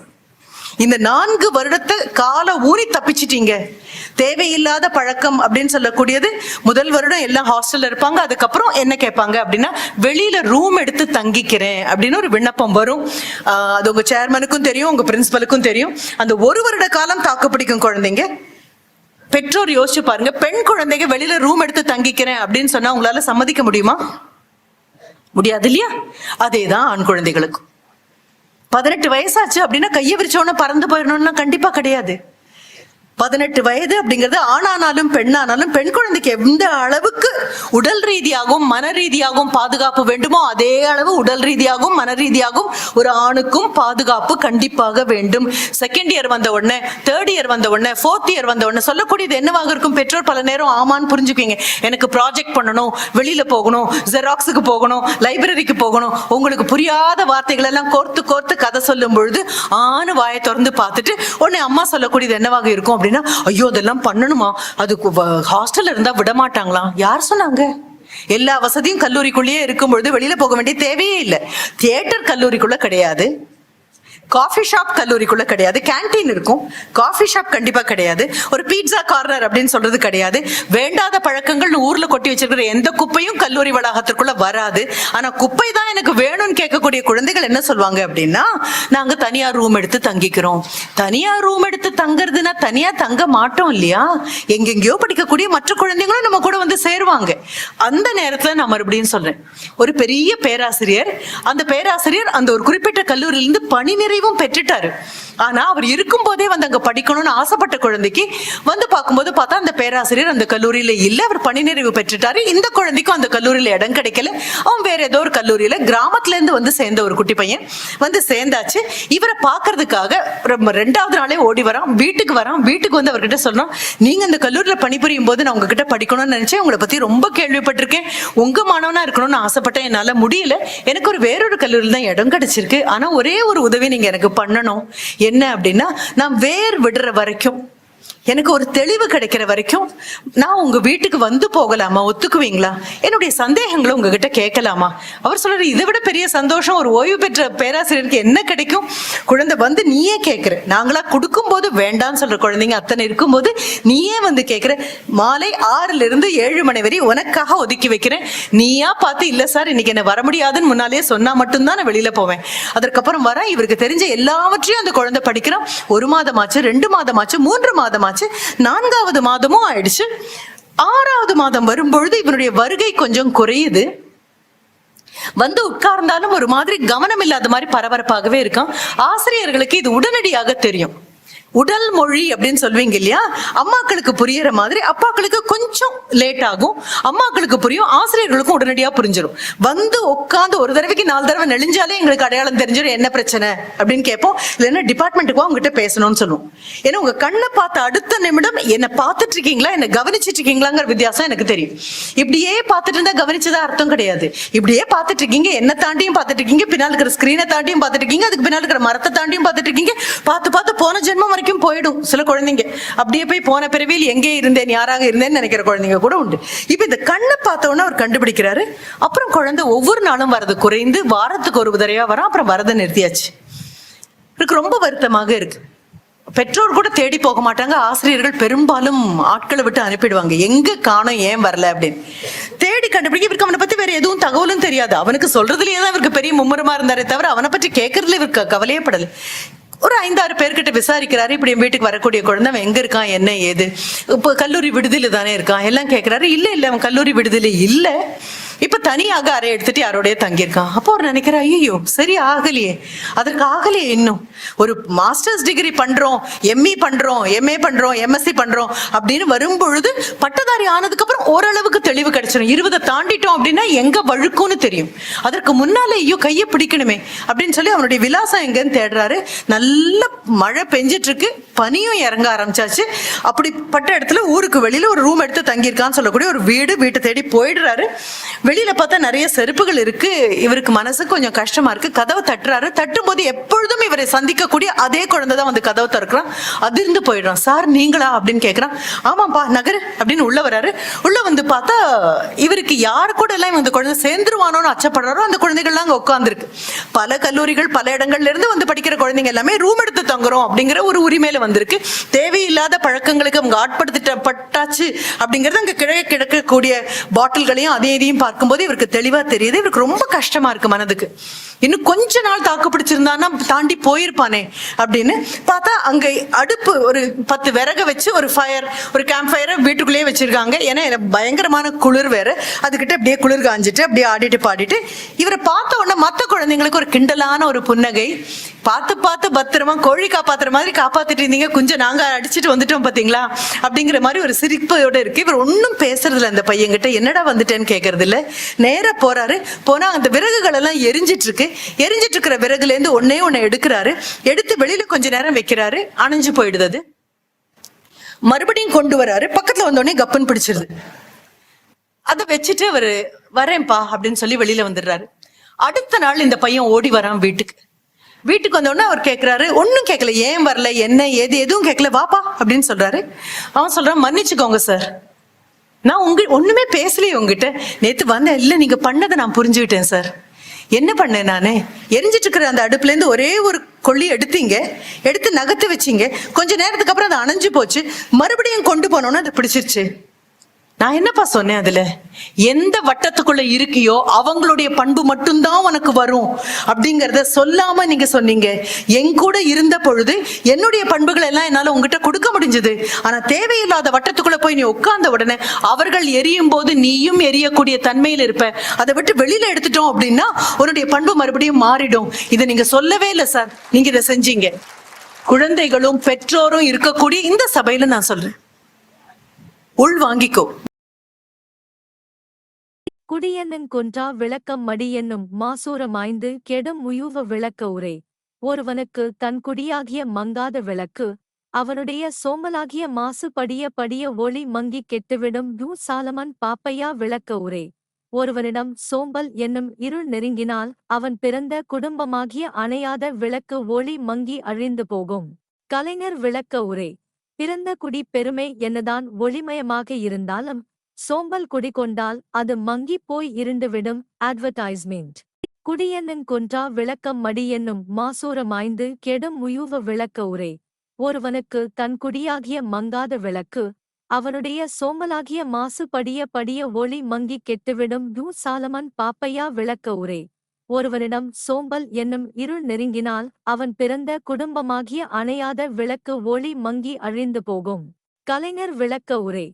இந்த நான்கு வருடத்தை கால ஊனி தப்பிச்சிட்டீங்க. தேவையில்லாத பழக்கம் அப்படின்னு சொல்லக்கூடியது. முதல் வருடம் எல்லாம் ஹாஸ்டல்ல இருப்பாங்க. அதுக்கப்புறம் என்ன கேட்பாங்க அப்படின்னா வெளியில ரூம் எடுத்து தங்கிக்கிறேன் அப்படின்னு ஒரு விண்ணப்பம் வரும். அது உங்க சேர்மனுக்கும் தெரியும் உங்க பிரின்சிபலுக்கும் தெரியும். அந்த ஒரு வருட காலம் தாக்கு பிடிக்கும் குழந்தைங்க. பெற்றோர் யோசிச்சு பாருங்க பெண் குழந்தைங்க வெளியில ரூம் எடுத்து தங்கிக்கிறேன் அப்படின்னு சொன்னா உங்களால சம்மதிக்க முடியுமா? முடியாது இல்லையா? அதேதான் ஆண் குழந்தைகளுக்கும். பதினெட்டு வயசாச்சு அப்படின்னா கையை விரிச்சோன்னா பறந்து போயிடணும்னா கண்டிப்பா கிடையாது. பதினெட்டு வயது அப்படிங்கிறது ஆணானாலும் பெண்ணானாலும் பெண் குழந்தைக்கு எந்த அளவுக்கு உடல் ரீதியாகவும் மன ரீதியாகவும் பாதுகாப்பு வேண்டுமோ அதே அளவு உடல் ரீதியாகவும் மன ரீதியாகவும் ஒரு ஆணுக்கும் பாதுகாப்பு கண்டிப்பாக வேண்டும். செகண்ட் இயர் வந்த உடனே தேர்ட் இயர் வந்த உடனே ஃபோர்த் இயர் வந்த உடனே சொல்லக்கூடியது என்னவாக இருக்கும் பெற்றோர்? பல நேரம் ஆமான்னு புரிஞ்சுக்குவீங்க. எனக்கு ப்ராஜெக்ட் பண்ணணும் வெளியில போகணும் ஜெராக்ஸுக்கு போகணும் லைப்ரரிக்கு போகணும். உங்களுக்கு புரியாத வார்த்தைகள் எல்லாம் கோர்த்து கோர்த்து கதை சொல்லும் பொழுது ஆணு வாயை திறந்து பார்த்துட்டு உடனே அம்மா சொல்லக்கூடியது என்னவாக இருக்கும்? அப்படின்னா ஐயோ அதெல்லாம் பண்ணணுமா? அது ஹாஸ்டல்ல இருந்தா விட மாட்டாங்களா யார் சொன்னாங்க? எல்லா வசதியும் கல்லூரிக்குள்ளேயே இருக்கும் பொழுது வெளியில போக வேண்டிய தேவையே இல்லை. தியேட்டர் கல்லூரிக்குள்ள கிடையாது. காஃபி ஷாப் கல்லூரிக்குள்ள கிடையாது. கேண்டீன் இருக்கும். காஃபி ஷாப் கண்டிப்பா கிடையாது. ஒரு பீட்சா கார்னர் அப்படின்னு சொல்றது கிடையாது. வேண்டாத பழக்கங்கள் ஊர்ல கொட்டி வச்சிருக்கிற எந்த குப்பையும் கல்லூரி வளாகத்திற்குள்ள வராது. ஆனா குப்பை தான் எனக்கு வேணும்னு கேட்கக்கூடிய குழந்தைகள் என்ன சொல்லுவாங்க அப்படின்னா நாங்க தனியா ரூம் எடுத்து தங்கிக்கிறோம். தனியா ரூம் எடுத்து தங்குறதுன்னா தனியா தங்க மாட்டோம் இல்லையா? எங்கெங்கயோ படிக்கக்கூடிய மற்ற குழந்தைங்களும் நம்ம கூட வந்து சேருவாங்க. அந்த நேரத்துல நான் மறுபடியும் சொல்றேன். ஒரு பெரிய பேராசிரியர் அந்த பேராசிரியர் அந்த ஒரு குறிப்பிட்ட கல்லூரியிலிருந்து பணி நிறைவும் பெற்றுட்டாரு. ஆனா அவர் இருக்கும் போதே வந்து அங்க படிக்கணும்னு ஆசைப்பட்ட குழந்தைக்கு வந்து பார்க்கும்போது பார்த்தா அந்த பேராசிரியர் அந்த கல்லூரியில இல்ல. அவர் பணி நிறைவு பெற்றுட்டாரு. இந்த குழந்தைக்கும் அந்த கல்லூரியில இடம் கிடைக்கல. அவன் வேற ஏதோ ஒரு கல்லூரியில கிராமத்துல இருந்து வந்து சேர்ந்த ஒரு குட்டி பையன் வந்து சேர்ந்தாச்சு. இவரை பார்க்கறதுக்காக ரெண்டாவது நாளே ஓடி வரான். வீட்டுக்கு வரான். வீட்டுக்கு வந்து அவர்கிட்ட சொல்றான் நீங்க அந்த கல்லூரியில பணிபுரியும் போது நான் உங்ககிட்ட படிக்கணும்னு நினைச்சேன். உங்களை பத்தி ரொம்ப கேள்விப்பட்டிருக்கேன். உங்க மாணவனா இருக்கணும்னு ஆசைப்பட்டேன். என்னால முடியல. எனக்கு ஒரு வேறொரு கல்லூரியில் தான் இடம் கிடைச்சிருக்கு. ஆனா ஒரே ஒரு உதவி நீங்க எனக்கு பண்ணணும். என்ன அப்படின்னா நான் வேர் விடுற வரைக்கும் எனக்கு ஒரு தெளிவு கிடைக்கிற வரைக்கும் நான் உங்க வீட்டுக்கு வந்து போகலாமா? ஒத்துக்குவீங்களா? என்னுடைய சந்தேகங்களை உங்ககிட்ட கேட்கலாமா? அவர் சொல்றாரு இதை விட பெரிய சந்தோஷம் ஒரு ஓய்வு பெற்ற பேராசிரியருக்கு என்ன கிடைக்கும்? குழந்தை வந்து நீயே கேட்கிற. நாங்களா கொடுக்கும்போது வேண்டாம்னு சொல்ற குழந்தைங்க அத்தனை இருக்கும்போது நீயே வந்து கேட்கிற. மாலை ஆறுல இருந்து ஏழு மணி வரை உனக்காக ஒதுக்கி வைக்கிறேன். நீயா பார்த்து இல்ல சார் இன்னைக்கு என்ன வர முடியாதுன்னு முன்னாலேயே சொன்னா மட்டும்தான் நான் வெளியில போவேன். அதற்கப்புறம் வர இவருக்கு தெரிஞ்ச எல்லாவற்றையும் அந்த குழந்தை படிக்கிறான் ஒரு மாதமாச்சு ரெண்டு மாதமாச்சு மூன்று மாதமாச்சு நான்காவது மாதமும் ஆயிடுச்சு. ஆறாவது மாதம் வரும்பொழுது இவனுடைய வருகை கொஞ்சம் குறையுது. வந்து உட்கார்ந்தாலும் ஒரு மாதிரி கவனம் இல்லாத மாதிரி பரபரப்பாகவே இருக்கான். ஆசிரியர்களுக்கு இது உடனடியாக தெரியும். உடல் மொழி அப்படின்னு சொல்வீங்க இல்லையா? அம்மாக்களுக்கு புரியற மாதிரி அப்பாக்களுக்கு கொஞ்சம் லேட் ஆகும். அம்மாக்களுக்கு புரியும் ஆசிரியர்களுக்கும் உடனடியா புரிஞ்சிடும் வந்து உட்காந்து ஒரு தடவைக்கு நாலு தடவை நெளிஞ்சாலே எங்களுக்கு அடையாளம் தெரிஞ்சிடும் என்ன பிரச்சனை அப்படின்னு கேட்போம். இல்லைன்னா டிபார்ட்மெண்ட்டுக்கு உங்ககிட்ட பேசணும்னு சொல்லுவோம். ஏன்னா உங்க கண்ணை பார்த்த அடுத்த நிமிடம் என்ன பார்த்துட்டு இருக்கீங்களா என்ன கவனிச்சிட்டு இருக்கீங்களாங்கிற வித்தியாசம் எனக்கு தெரியும். இப்படியே பார்த்துட்டு இருந்தா கவனிச்சதா அர்த்தம் கிடையாது. இப்படியே பார்த்துட்டு இருக்கீங்க என்ன தாண்டியும் பார்த்துட்டு இருக்கீங்க பின்னால் இருக்கிற ஸ்கிரீனை தாண்டியும் பார்த்துட்டு இருக்கீங்க அதுக்கு பின்னால் இருக்கிற மரத்தை தாண்டியும் பார்த்துட்டு இருக்கீங்க பார்த்து பார்த்து போன ஜென்மம் வரைக்கும் போயிடும் சில குழந்தைங்க. அப்படியே போய் போன பிறவியில் எங்கே இருந்தேன் யாராக இருந்தேன்னு நினைக்கிற குழந்தைங்க கூட உண்டு. இப்போ இந்த கண்ணை பார்த்தோன்னே அவர் கண்டுபிடிக்கிறாரு. அப்புறம் குழந்தை ஒவ்வொரு நாளும் வரது குறைந்து வாரத்துக்கு ஒரு தடவையா வரும் அப்புறம் வரதை நிறுத்தியாச்சு. எனக்கு ரொம்ப வருத்தமாக இருக்கு. பெற்றோர் கூட தேடி போக மாட்டாங்க. ஆசிரியர்கள் பெரும்பாலும் ஆட்களை விட்டு அனுப்பிடுவாங்க. எங்க காணோம் ஏன் வரல அப்படின்னு. தேடி கண்டுபிடிக்க இவருக்கு அவனை பத்தி வேற எதுவும் தகவலும் தெரியாது. அவனுக்கு சொல்றதுலயே தான் இவருக்கு பெரிய மும்முரமா இருந்தாரே தவிர அவனை பற்றி கேட்கறதுல இவருக்கு கவலையே படல. ஒரு ஐந்தாறு பேர்கிட்ட விசாரிக்கிறாரு. இப்படி என் வீட்டுக்கு வரக்கூடிய குழந்தை எங்க இருக்கான்? என்ன ஏது? இப்போ கல்லூரி விடுதலை தானே இருக்கான்? எல்லாம் கேட்கிறாரு இல்ல இல்ல அவன் கல்லூரி விடுதலை இல்லை. இப்ப தனியாக அறை எடுத்துட்டு யாரோடய தங்கியிருக்கான். அப்போ அவர் நினைக்கிற ஐயோ சரி ஆகலையே. அதற்கு ஆகலையே இன்னும். ஒரு மாஸ்டர்ஸ் டிகிரி பண்றோம் எம்இ பண்றோம் எம்ஏ பண்றோம் எம்எஸ்சி பண்றோம் அப்படின்னு வரும்பொழுது பட்டதாரி ஆனதுக்கு அப்புறம் ஓரளவுக்கு தெளிவு கிடைச்சிடும் இருபதை தாண்டிட்டோம் அப்படின்னா எங்க வழுக்கும்னு தெரியும். அதற்கு முன்னாலே ஐயோ கையை பிடிக்கணுமே அப்படின்னு சொல்லி அவனுடைய விலாசம் எங்கன்னு தேடுறாரு. நல்ல மழை பெஞ்சிட்டு இருக்கு பனியும் இறங்க ஆரம்பிச்சாச்சு. அப்படிப்பட்ட இடத்துல ஊருக்கு வெளியில ஒரு ரூம் எடுத்து தங்கியிருக்கான்னு சொல்லக்கூடிய ஒரு வீடு வீட்டை தேடி போயிடுறாரு. வெளியில பார்த்தா நிறைய செருப்புகள் இருக்கு. இவருக்கு மனசு கொஞ்சம் கஷ்டமா இருக்கு. கதவை தட்டுறாரு. தட்டும் போது எப்பொழுதும் இவரை சந்திக்க சந்திக்கக்கூடிய அதே குழந்தை தான் வந்து கதவை திறக்கிறான். அதிர்ந்து போயிடுறான். சார் நீங்களா? அப்படின்னு கேட்குறான் ஆமாப்பா நகரு அப்படின்னு உள்ள வராரு. உள்ள வந்து பார்த்தா இவருக்கு யார் கூட எல்லாம் இந்த குழந்தை சேர்ந்துருவானோன்னு அச்சப்படுறாரோ அந்த குழந்தைகள்லாம் அங்கே உட்காந்துருக்கு பல கல்லூரிகள் பல இடங்கள்ல இருந்து வந்து படிக்கிற குழந்தைங்க எல்லாமே ரூம் எடுத்து தங்குறோம் அப்படிங்கிற ஒரு உரிமையில வந்திருக்கு. தேவையில்லாத பழக்கங்களுக்கு அவங்க ஆட்படுத்தப்பட்டாச்சு அப்படிங்கறது அங்க கிழக்கு கிடக்கக்கூடிய பாட்டில்களையும் அதே இதையும் பார்க்கும்போது இவருக்கு தெளிவா தெரியுது. இவருக்கு ரொம்ப கஷ்டமா இருக்கு மனதுக்கு. இன்னும் கொஞ்ச நாள் தாக்கு பிடிச்சிருந்தான்னா தாண்டி போயிருப்பானே அப்படின்னு பார்த்தா அங்க அடுப்பு ஒரு பத்து விறக வச்சு ஒரு ஃபயர் ஒரு கேம்ப் ஃபயரை வீட்டுக்குள்ளேயே வச்சிருக்காங்க. ஏன்னா எனக்கு பயங்கரமான குளிர் வேற. அதுக்கிட்ட அப்படியே குளிர் காஞ்சிட்டு அப்படியே ஆடிட்டு பாடிட்டு இவரை பார்த்த உடனே மற்ற குழந்தைங்களுக்கு ஒரு கிண்டலான ஒரு புன்னகை. பார்த்து பார்த்து பத்திரமா கோழி காப்பாத்துற மாதிரி காப்பாத்திட்டு இருந்தீங்க. கொஞ்சம் நாங்க அடிச்சிட்டு வந்துட்டோம் பாத்தீங்களா? அப்படிங்கிற மாதிரி ஒரு சிரிப்போட இருக்கு. இவர் ஒன்றும் பேசுறது இல்லை அந்த பையன்கிட்ட. என்னடா வந்துட்டேன்னு கேட்கறது இல்ல நேராக போறாரு. போனா அந்த விறகுகள் எல்லாம் எரிஞ்சிட்டு இருக்கு எரிஞ்சிட்டு இருக்கிற விறகுல இருந்து ஒன்னே ஒன்று எடுக்கிறாரு. எடுத்து வெளியில கொஞ்ச நேரம் வைக்கிறாரு. அணைஞ்சு போயிடுது அது. மறுபடியும் கொண்டு வராரு. பக்கத்துல வந்தோடனே கப்பன் பிடிச்சிருது. அதை வச்சுட்டு அவர் வரேன்ப்பா அப்படின்னு சொல்லி வெளியில வந்துடுறாரு. அடுத்த நாள் இந்த பையன் ஓடி வரான் வீட்டுக்கு. வீட்டுக்கு வந்தோடனே அவர் கேட்கிறாரு ஒன்றும் கேட்கல ஏன் வரல? என்ன? ஏது? எதுவும் கேட்கல வாப்பா அப்படின்னு சொல்றாரு. அவன் சொல்றான் மன்னிச்சுக்கோங்க சார். நான் உங்க ஒண்ணுமே பேசலையே உங்ககிட்ட. நேத்து வந்தேன். இல்ல நீங்க பண்ணதை நான் புரிஞ்சுக்கிட்டேன் சார் என்ன பண்ணேன் நானே? எரிஞ்சிட்டு இருக்கிற அந்த அடுப்புல இருந்து ஒரே ஒரு கொள்ளி எடுத்தீங்க. எடுத்து நகர்த்து வச்சீங்க. கொஞ்ச நேரத்துக்கு அப்புறம் அது அணைஞ்சு போச்சு. மறுபடியும் கொண்டு போனோன்னு அது பிடிச்சிருச்சு. நான் என்னப்பா சொன்னேன் அதுல? எந்த வட்டத்துக்குள்ள இருக்கியோ அவங்களுடைய பண்பு மட்டும்தான் உனக்கு வரும் அப்படிங்கறத சொல்லாம நீங்க சொன்னீங்க. என் கூட இருந்த பொழுது என்னுடைய பண்புகள் எல்லாம் என்னால உங்ககிட்ட கொடுக்க முடிஞ்சது. ஆனா தேவையில்லாத வட்டத்துக்குள்ள போய் நீ உட்கார்ந்த உடனே அவர்கள் எரியும் போது நீயும் எரியக்கூடிய தன்மையில் இருப்ப. அதை விட்டு வெளியில எடுத்துட்டோம் அப்படின்னா உன்னுடைய பண்பு மறுபடியும் மாறிடும். இதை நீங்க சொல்லவே இல்லை சார் நீங்க இதை செஞ்சீங்க. குழந்தைகளும் பெற்றோரும் இருக்கக்கூடிய இந்த சபையில நான் சொல்றேன். உள் வாங்கிக்கோ. குடியென்னும் கொன்றா விளக்கம் மடியென்னும் மாசூரமாய்ந்து கெடும் உயுவ விளக்க உரை. ஒருவனுக்கு தன் குடியாகிய மங்காத விளக்கு அவனுடைய சோமலாகிய மாசு படிய படிய ஒளி மங்கிக் கெட்டுவிடும் யூ சாலமன் பாப்பையா விளக்க உரை. ஒருவனிடம் சோம்பல் என்னும் இருள் நெருங்கினால் அவன் பிறந்த குடும்பமாகிய அணையாத விளக்கு ஒளி மங்கி அழிந்து போகும். கலைஞர் விளக்க உரை. பிறந்த குடி பெருமை என்னதான் ஒளிமயமாக இருந்தாலும் சோம்பல் குடிகொண்டால் அது மங்கிப் போய் இருண்டுவிடும் அட்வர்டைஸ்மெண்ட் குடியென்னும் கொன்றா விளக்கம் மடியென்னும் மாசூரமாய்ந்து கெடும் உயுவ விளக்க உரை. ஒருவனுக்கு தன் குடியாகிய மங்காத விளக்கு அவனுடைய சோம்பலாகிய மாசு படிய படிய ஒளி மங்கிக் கெட்டுவிடும் யூ சாலமன் பாப்பையா விளக்க உரை. ஒருவனிடம் சோம்பல் என்னும் இருள் நெருங்கினால் அவன் பிறந்த குடும்பமாகிய அணையாத விளக்கு ஒளி மங்கி அழிந்து போகும். கலைஞர் விளக்க உரை.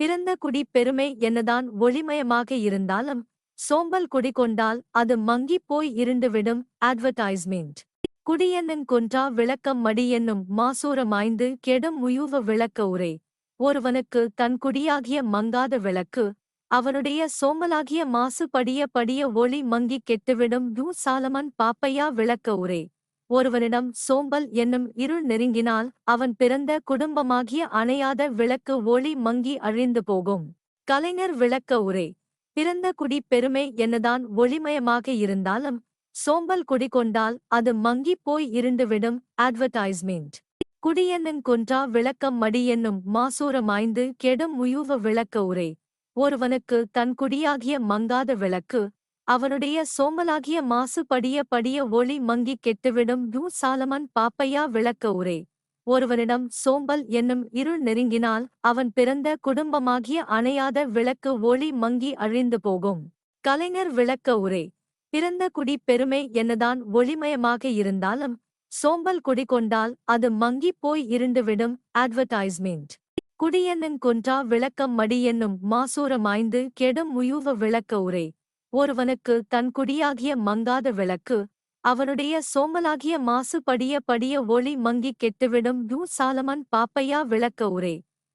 பிறந்த குடி பெருமை என்னதான் ஒளிமயமாக இருந்தாலும் சோம்பல் குடி கொண்டால் அது மங்கிப் போய் இருண்டுவிடும் அட்வர்டைஸ்மெண்ட் குடியென்னும் கொன்றா விளக்கம் மடியென்னும் மாசூரமாய்ந்து கெடும் உயுவ விளக்க உரை. ஒருவனுக்கு தன் குடியாகிய மங்காத விளக்கு அவனுடைய சோம்பலாகிய மாசு படிய படிய ஒளி மங்கிக் கெட்டுவிடும் யூ சாலமன் பாப்பையா விளக்க உரை. ஒருவனிடம் சோம்பல் என்னும் இருள் நெருங்கினால் அவன் பிறந்த குடும்பமாகிய அணையாத விளக்கு ஒளி மங்கி அழிந்து போகும். கலைஞர் விளக்க உரை. பிறந்த குடி பெருமை என்னதான் ஒளிமயமாக இருந்தாலும் சோம்பல் குடி கொண்டால் அது மங்கிப் போய் இருண்டுவிடும் அட்வர்டைஸ்மெண்ட் குடியென்னும் கொன்றா விளக்கம் மடி என்னும் மாசூரமாய்ந்து கெடும் உயுவ விளக்க உரை. ஒருவனுக்கு தன் குடியாகிய மங்காத விளக்கு அவனுடைய சோம்பலாகிய மாசு படிய படிய ஒளி மங்கிக் கெட்டுவிடும் யூ சாலமன் பாப்பையா விளக்க உரை. ஒருவனிடம் சோம்பல் என்னும் இருள் நெருங்கினால் அவன் பிறந்த குடும்பமாகிய அணையாத விளக்கு ஒளி மங்கி அழிந்து போகும். கலைஞர் விளக்க உரை. பிறந்த குடி பெருமை என்னதான் ஒளிமயமாக இருந்தாலும் சோம்பல் குடி கொண்டால் அது மங்கிப் போய் இருண்டுவிடும் அட்வர்டைஸ்மெண்ட். குடியென்னும் கொன்றா விளக்கம் மடி என்னும் மாசூரமாய்ந்து கெடும் உயுவ விளக்க உரை. ஒருவனுக்கு தன் குடியாகிய மங்காத விளக்கு அவனுடைய சோம்பலாகிய மாசு படிய படிய ஒளி மங்கிக் கெட்டுவிடும் யூ சாலமன் பாப்பையா விளக்க உரே.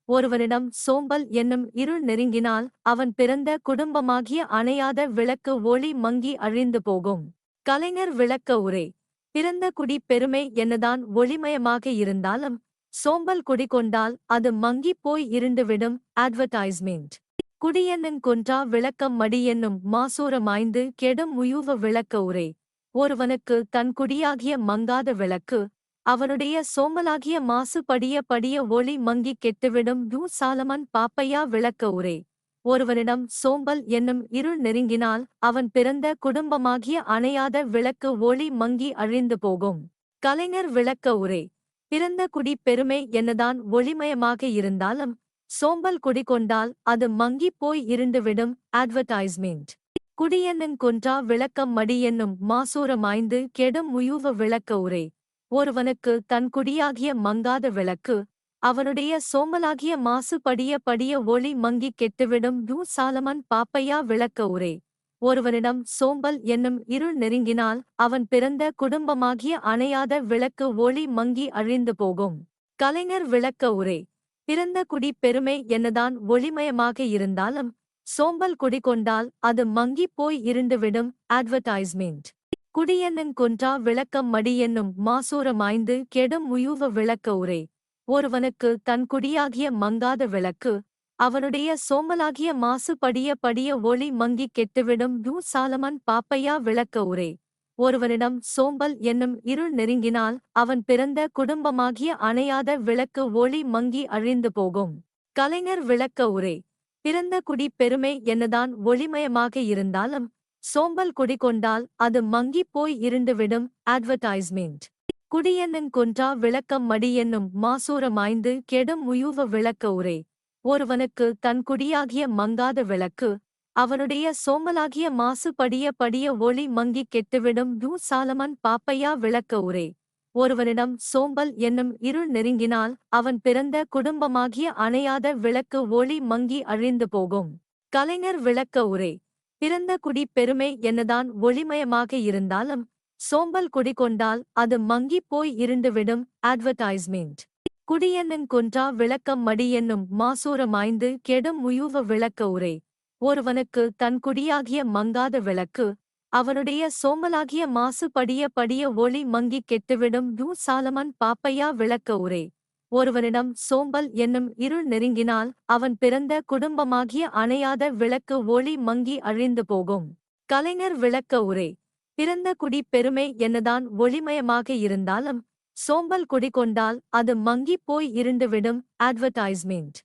ஒருவனிடம் சோம்பல் என்னும் இருள் நெருங்கினால் அவன் பிறந்த குடும்பமாகிய அணையாத விளக்கு ஒளி மங்கி அழிந்து போகும். கலைஞர் விளக்க உரே. பிறந்த குடி பெருமை என்னதான் ஒளிமயமாக இருந்தாலும் சோம்பல் குடிகொண்டால் அது மங்கிப் போய் இருண்டுவிடும் அட்வர்டைஸ்மெண்ட் குடியென்னும் கொன்றா விளக்கம் மடியென்னும் மாசூரமாய்ந்து கெடும் உயுவ விளக்க உரை. ஒருவனுக்கு தன் குடியாகிய மங்காத விளக்கு அவனுடைய சோம்பலாகிய மாசு படிய படிய ஒளி மங்கிக் கெட்டுவிடும் யூ சாலமன் பாப்பையா விளக்க உரை. ஒருவனிடம் சோம்பல் என்னும் இருள் நெருங்கினால் அவன் பிறந்த குடும்பமாகிய அணையாத விளக்கு ஒளி மங்கி அழிந்து போகும். கலைஞர் விளக்க உரை. பிறந்த குடி பெருமை என்னதான் ஒளிமயமாக இருந்தாலும் சோம்பல் குடிகொண்டால் அது மங்கிப் போய் இருண்டுவிடும் அட்வர்டைஸ்மெண்ட் குடியென்னும் கொன்றா விளக்கம் மடி என்னும் மாசூரமாய்ந்து கெடும் உயூவ விளக்க உரை. ஒருவனுக்கு தன் குடியாகிய மங்காத விளக்கு அவனுடைய சோம்பலாகிய மாசு படிய படிய ஒளி மங்கிக் கெட்டுவிடும் யூ சாலமன் பாப்பையா விளக்க உரை. ஒருவனிடம் சோம்பல் என்னும் இருள் நெருங்கினால் அவன் பிறந்த குடும்பமாகிய அணையாத விளக்கு ஒளி மங்கி அழிந்து போகும். கலைஞர் விளக்க உரை. பிறந்த குடி பெருமை என்னதான் ஒளிமயமாக இருந்தாலும் சோம்பல் குடி கொண்டால் அது மங்கிப் போய் இருண்டுவிடும் அட்வர்டைஸ்மெண்ட் குடியென்னும் கொன்றா விளக்கம் மடி என்னும் மாசூரமாய்ந்து கெடும் உயூவ விளக்க உரை. ஒருவனுக்கு தன் குடியாகிய மங்காத விளக்கு அவனுடைய சோம்பலாகிய மாசு படிய படிய ஒளி மங்கிக் கெட்டுவிடும் யூ சாலமன் பாப்பையா விளக்க உரை. ஒருவனிடம் சோம்பல் என்னும் இருள் நெருங்கினால் அவன் பிறந்த குடும்பமாகிய அணையாத விளக்கு ஒளி மங்கி அழிந்து போகும். கலைஞர் விளக்க உரை. பிறந்த குடி பெருமை என்னதான் ஒளிமயமாக இருந்தாலும் சோம்பல் குடி கொண்டால் அது மங்கிப் போய் இருண்டுவிடும் அட்வர்டைஸ்மெண்ட் குடியென்னும் கொன்றா விளக்கம் மடி என்னும் மாசூரமாய்ந்து கெடும் உயூவ விளக்க உரை. ஒருவனுக்கு தன் குடியாகிய மங்காத விளக்கு அவனுடைய சோம்பலாகிய மாசு படிய படிய ஒளி மங்கிக் கெட்டுவிடும் யூ சாலமன் பாப்பையா விளக்க உரை. ஒருவனிடம் சோம்பல் என்னும் இருள் நெருங்கினால் அவன் பிறந்த குடும்பமாகிய அணையாத விளக்கு ஒளி மங்கி அழிந்து போகும். கலைஞர் விளக்க உரை. பிறந்த குடி பெருமை என்னதான் ஒளிமயமாக இருந்தாலும் சோம்பல் குடி கொண்டால் அது மங்கிப் போய் இருண்டுவிடும் அட்வர்டைஸ்மெண்ட். குடியென்னும் கொன்றா விளக்கம் மடி என்னும் மாசூரமாய்ந்து கெடும் உயூவ விளக்க உரை. ஒருவனுக்கு தன் குடியாகிய மங்காத விளக்கு அவனுடைய சோம்பலாகிய மாசு படிய படிய ஒளி மங்கிக் கெட்டுவிடும் யூ சாலமன் பாப்பையா விளக்க உரை. ஒருவனிடம் சோம்பல் என்னும் இருள் நெருங்கினால் அவன் பிறந்த குடும்பமாகிய அணையாத விளக்கு ஒளி மங்கி அழிந்து போகும். கலைஞர் விளக்க உரை. பிறந்த குடி பெருமை என்னதான் ஒளிமயமாக இருந்தாலும் சோம்பல் குடிகொண்டால் அது மங்கிப் போய் இருண்டுவிடும் அட்வர்டைஸ்மெண்ட்